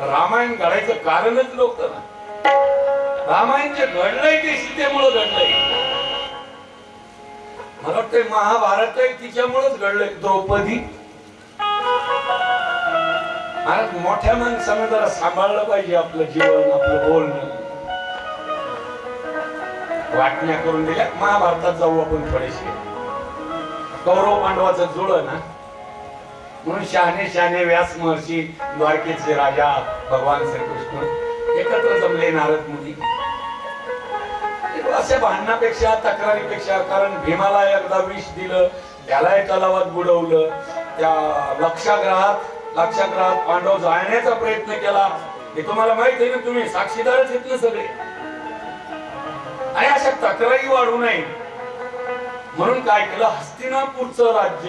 रामायण घडायचं कारणच लोक रामायण जे घडलंय ते सीतेमुळं घडलंय. मला वाटतंय महाभारत आहे तिच्यामुळेच घडलंय. द्रौपदी. महाराज मोठ्या माणसानं जरा सांभाळलं पाहिजे आपलं जीवन आपलं बोलणं. वाटण्या करून दिल्या. महाभारतात जाऊ आपण थोडेसे. कौरव पांडवाचं जुळ ना. म्हणून शहाणे शहाणे व्यास महर्षी द्वारकेचे राजा भगवान श्रीकृष्ण एकत्र जमले नारद मुनी. असे भांडणापेक्षा तक्रारीपेक्षा कारण भीमाला एकदा विष दिलं त्याला तलावात बुडवलं त्या लक्षाग्रहात लक्षाग्रहात पांडव जाळण्याचा प्रयत्न केला. हे तुम्हाला माहीत आहे ना तुम्ही साक्षीदारच घेतलं ना सगळे. आणि अशा तक्रारी वाढू नये. म्हणून काय केलं? हस्तिनापूरचं राज्य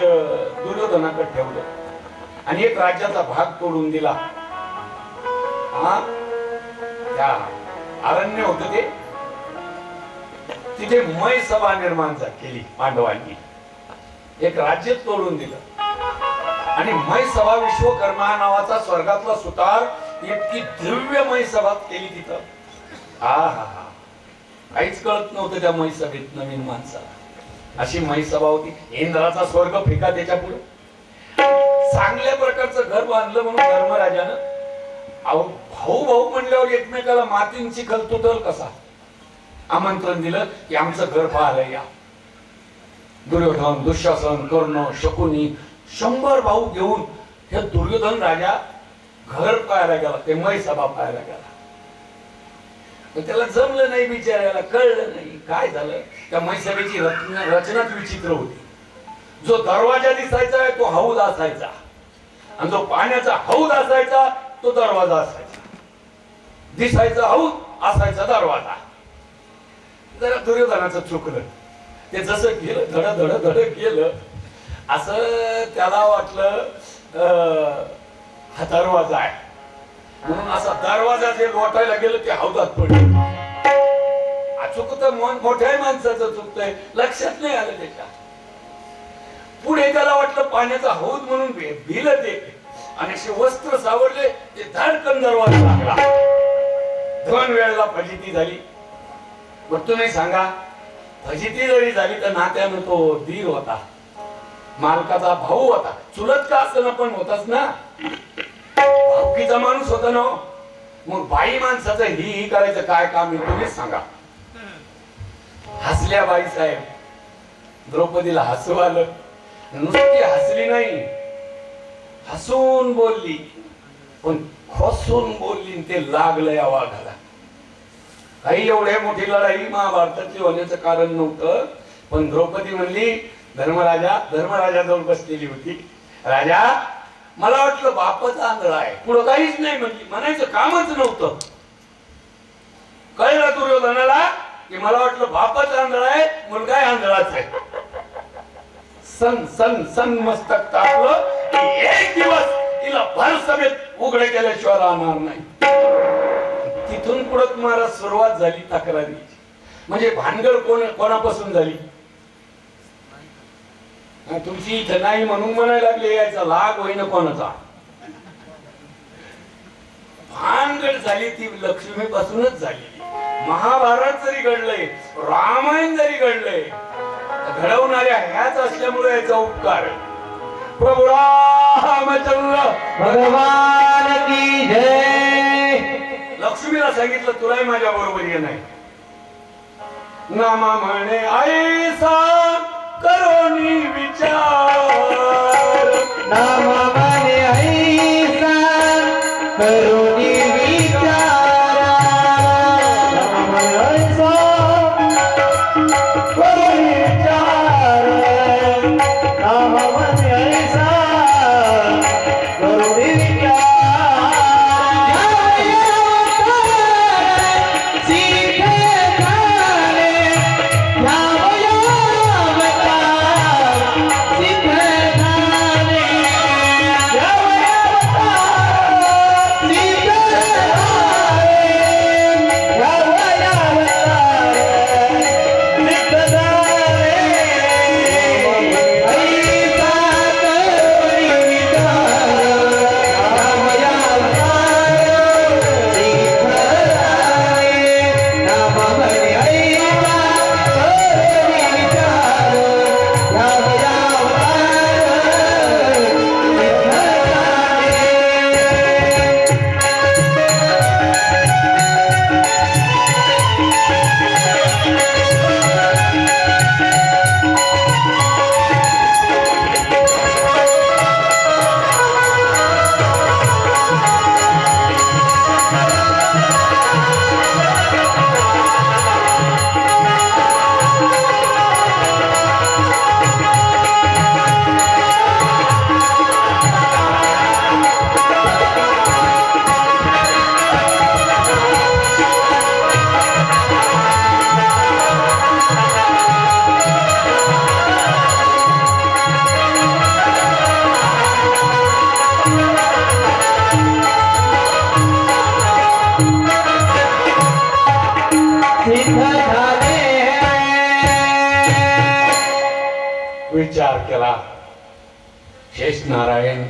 दुर्योधनाकडे ठेवलं. आणि एक राज्याचा भाग तोडून दिला. हा? त्या अरण्य होत ते. तिथे मय सभा निर्माण केली पांडवांनी. एक राज्य तोडून दिलं. आणि मय सभा विश्वकर्मा नावाचा स्वर्गातला सुतार इतकी दिव्य मय सभा केली तिथं. हा हा हा. काहीच कळत नव्हतं त्या मय सभेत नवीन माणसाला. अशी मय सभा होती. इंद्राचा स्वर्ग फेका त्याच्या पुढे. चांगल्या प्रकारचं घर बांधलं म्हणून धर्मराजानं. अहो भाऊ भाऊ म्हणल्यावर एकमेकाला मातींची खलतुतल कसा? आमंत्रण दिलं की आमचं घर पाहायला या. दुर्योधन दुःशासन कर्ण शकुनी शंभर भाऊ घेऊन हे दुर्योधन राजा घर पाहायला गेला ते मय सभा पाहायला गेला. त्याला जमलं नाही बिचारायला कळलं नाही. काय झालं? त्या मैसभेची रचना रचनाच विचित्र होती. जो दरवाजा दिसायचा आहे तो हौद असायचा. आणि जो पाण्याचा हौद असायचा तो दरवाजा असायचा. दिसायचा हौद असायचा दरवाजा. जरा दुर्योधनाचं चुकलं. ते जसं गेलं धड धड धड गेलं असं त्याला वाटलं अं, हा दरवाजा आहे. म्हणून असा दरवाजा जे लोटायला गेलं ते हौदात पडलं. चुकतं तर मन मोठ्या माणसाचं चुकतंय. लक्षात नाही आलं त्याच्या पुढे त्याला वाटलं पाण्याचा हौद म्हणून भिलं ते आणि असे वस्त्र सावरले ते धडकन दरवाजा लागला. दोन वेळेला फजिती झाली. मग तुम्ही सांगा फजिती जरी झाली तर नात्यानं तो धीर होता. मालकाचा भाऊ होता. चुलत का असं पण होताच ना? भावकीचा माणूस होता ना हो. मग बाई माणसाचं ही ही करायचं काय काम आहे तुम्हीच सांगा. हसल्या बाई साहेब द्रौपदीला हसू आलं. नुसती हसली नाही. हसून बोलली. पण खसून बोलली ते लागलं या वाघाला काही एवढ्या मोठी लढाई महाभारतातली होण्याचं कारण नव्हतं. पण द्रौपदी म्हणली धर्मराजा धर्मराजाजवळ बसलेली होती. राजा मला वाटलं बापाचा आंधळा आहे. पुढं काहीच नाही म्हणली. म्हणायचं कामच नव्हतं. कळलं दुर्योधनाला की मला वाटलं बापाचा आंधळा आहे मुलगाही आंधळाच आहे. सन सन सन मस्तक टाकलं एक दिवस तिला भर सभेत उघडे केल्याशिवाय राहणार नाही. तिथून पुढे तुम्हाला सुरुवात झाली तक्रारीची म्हणजे भानगड कोण कोणापासून झाली? तुमची इथं नाही म्हणून म्हणायला लागले याचा लाग होईन कोणाचा? भानगड झाली ती लक्ष्मीपासूनच झाली. महाभारत जरी घडलंय रामायण जरी घडलंय घडवणाऱ्या ह्याच असल्यामुळे याचा उपकार प्रभू रामचंद्र भगवान की जय. लक्ष्मीला सांगितलं तुलाही माझ्या बरोबर ये नाही. नामा म्हणे ऐसा करोनी विचार. विचार केला. शेष नारायण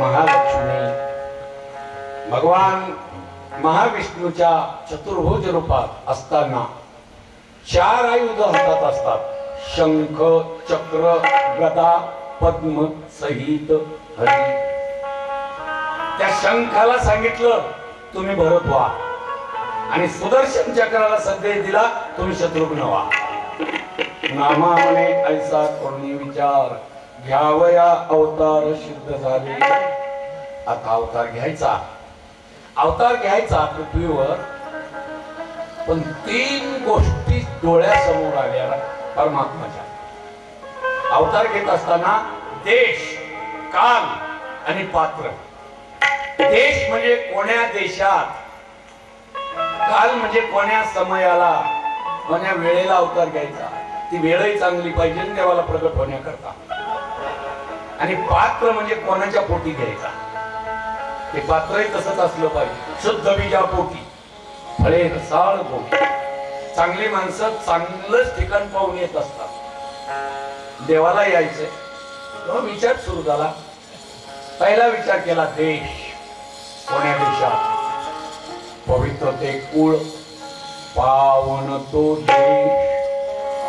महालक्ष्मी भगवान महाविष्णूच्या चतुर्भुज रूपात असताना चार आयुध हातात असतात. शंख चक्र गदा पद्म सहित हरी. त्या शंखाला सांगितलं तुम्ही भरत व्हा आणि सुदर्शन चक्राला संदेश दिला तुम्ही शत्रुघ्न व्हा. नामा म्हणे ऐसा कोणी विचार? घ्यावया अवतार सिद्ध झाले. आता अवतार घ्यायचा. अवतार घ्यायचा पृथ्वीवर पण तीन गोष्टी डोळ्यासमोर आल्या परमात्माच्या. अवतार घेत असताना देश काल आणि पात्र. देश म्हणजे कोण्या देशात? काल म्हणजे कोण्या समयाला? कोण्या वेळेला अवतार घ्यायचा? ती वेळही चांगली पाहिजे देवाला प्रगट होण्याकरता. आणि पात्र म्हणजे कोणाच्या पोटी घ्यायचा? ते पात्रही तसंच असलं पाहिजे. शुद्ध बीजा पोटी. फळे रसाळ पोटी चांगली माणसं चांगलंच ठिकाण पाहून येत असतात. देवाला यायचंय. तेव्हा विचार सुरू झाला. पहिला विचार केला देश कोण्या देशात? पवित्र ते कुळ. पावन तो देश.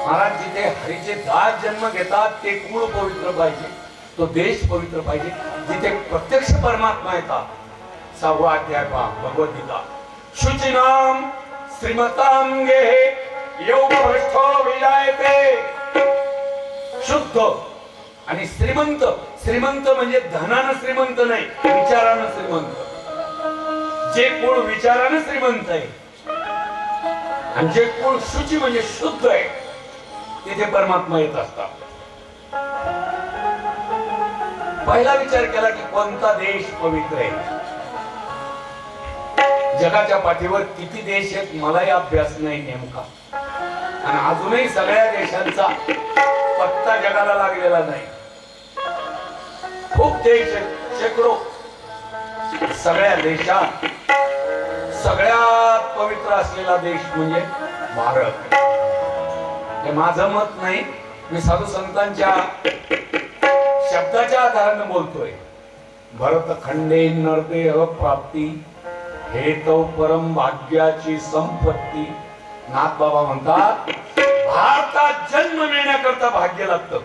महाराज जिथे हरीचे दहा जन्म घेतात ते कुळ पवित्र पाहिजे तो देश पवित्र पाहिजे. जिथे प्रत्यक्ष परमात्मा येतात सहावा अध्याय पहा भगवद्गीता शुचिनाम श्रीमतांगे योग भ्रष्टो विजायते. शुद्ध आणि श्रीमंत. श्रीमंत म्हणजे धनानं श्रीमंत नाही विचारानं श्रीमंत. जे कुळ विचारानं श्रीमंत आहे आणि जे कुळ शुची म्हणजे शुद्ध आहे तिथे परमात्मा येत असतात. पहिला विचार केला की कोणता देश पवित्र आहे? जगाच्या पाठीवर किती देश आहेत मलाही अभ्यास नाही नेमका. आणि अजूनही सगळ्या देशांचा पत्ता जगाला लागलेला नाही. खूप देश आहेत शेकडो. सगळ्या देशात सगळ्यात पवित्र असलेला देश म्हणजे भारत. हे माझं मत नाही. मी साधू संतांच्या शब्दाच्या आधाराने बोलतोय. भरत खंडे नरदेह अप्राप्ती हे तो परम भाग्याची संपत्ती. नाथ बाबा म्हणतात भारतात जन्म मिळण्याकरता भाग्य लागतं.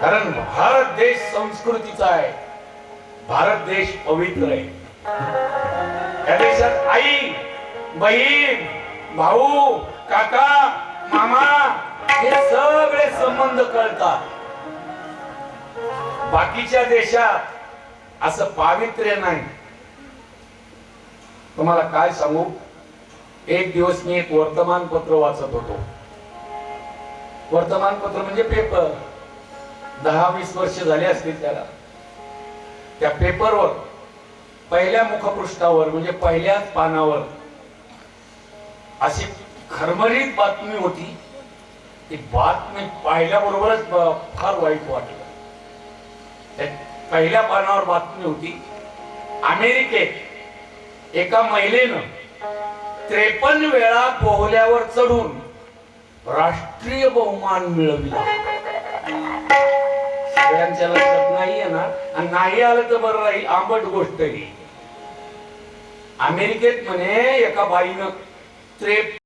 कारण भारत देश संस्कृतीचा आहे. भारत देश पवित्र आहे. त्या देशात आई बहीण भाऊ काका मामा हे सगळे संबंध कळतात. बाकीच्या देशात असं पावित्र्य नाही. तुम्हाला काय सांगू? एक दिवस मी एक वर्तमानपत्र वाचत होतो. वर्तमानपत्र म्हणजे पेपर दहा वीस वर्ष झाले असतील त्याला. त्या पेपरवर पहिल्या मुखपृष्ठावर म्हणजे पहिल्याच पानावर अशी खरमरीत बातमी होती. ती बातमी पाहिल्याबरोबरच फार वाईट वाटलं. पहिल्या पानावर बातमी होती अमेरिकेत एका महिलेनं त्रेपन्न वेळा पोहल्यावर चढून राष्ट्रीय बहुमान मिळविला. सगळ्यांच्या लक्षात नाही ना? आणि नाही आलं तर बरं राहील आंबट गोष्ट ही. अमेरिकेत म्हणे एका बाईनं त्रेप